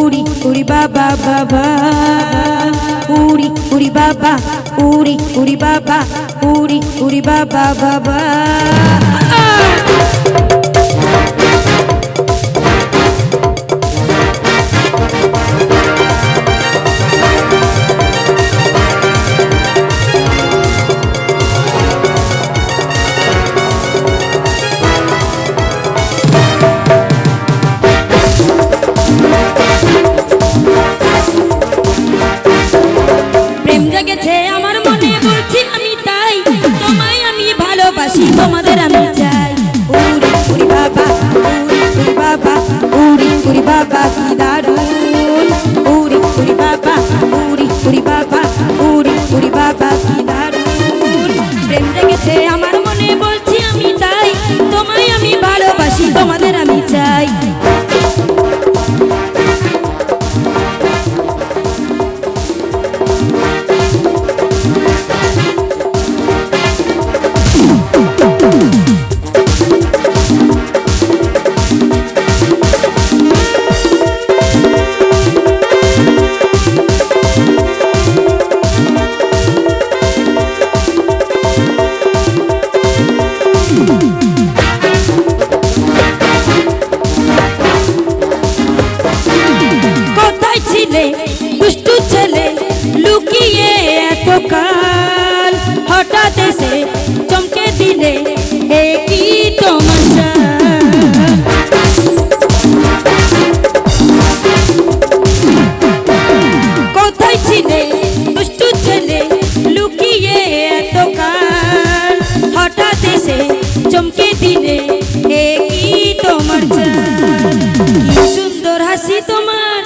উড়ি বাবা বাবা উড়ি উড়ি বাবা উড়ি উড়ি বাবা উড়ি উড়ি বাবা বাবা উড়ি বাবা কি ছিলে দুষ্টু ছেলে লুকিয়ে এত কাল। হঠাৎ এসে চমকে দিলে কি তোমার কি সুন্দর হাসি তোমার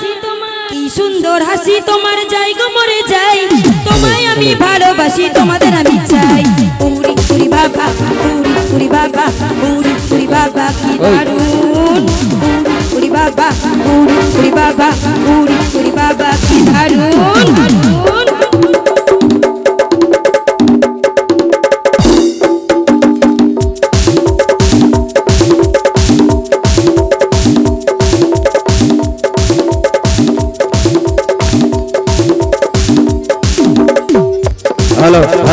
কি সুন্দর হাসি তোমার যাই গো মরে যাই তোমায় আমি ভালোবাসি তোমাদের আমি চাই। উড়ি উড়ি বাবা উড়ি উড়ি বাবা উড়ি উড়ি বাবা কি দারুণ। উড়ি উড়ি বাবা উড়ি উড়ি বাবা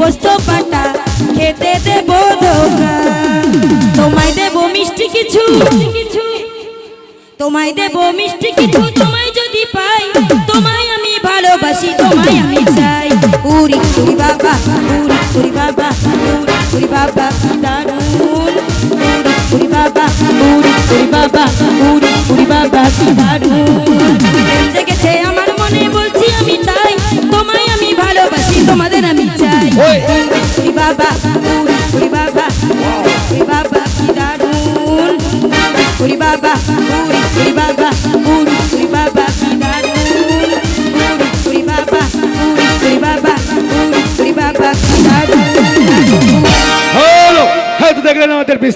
পোস্ত বাটা খেতে দেব তোমায় দেব মিষ্টি কিছু। তোমায় দেব মিষ্টি কিছু, তোমায় যদি পাই, তোমায় আমি ভালোবাসি, তোমায় আমি চাই। উড়ি উড়ি বাবা, উড়ি উড়ি বাবা, উড়ি উড়ি বাবা, দারুণ। উড়ি উড়ি বাবা, উড়ি উড়ি বাবা, উড়ি উড়ি বাবা, দারুণ। উড়ি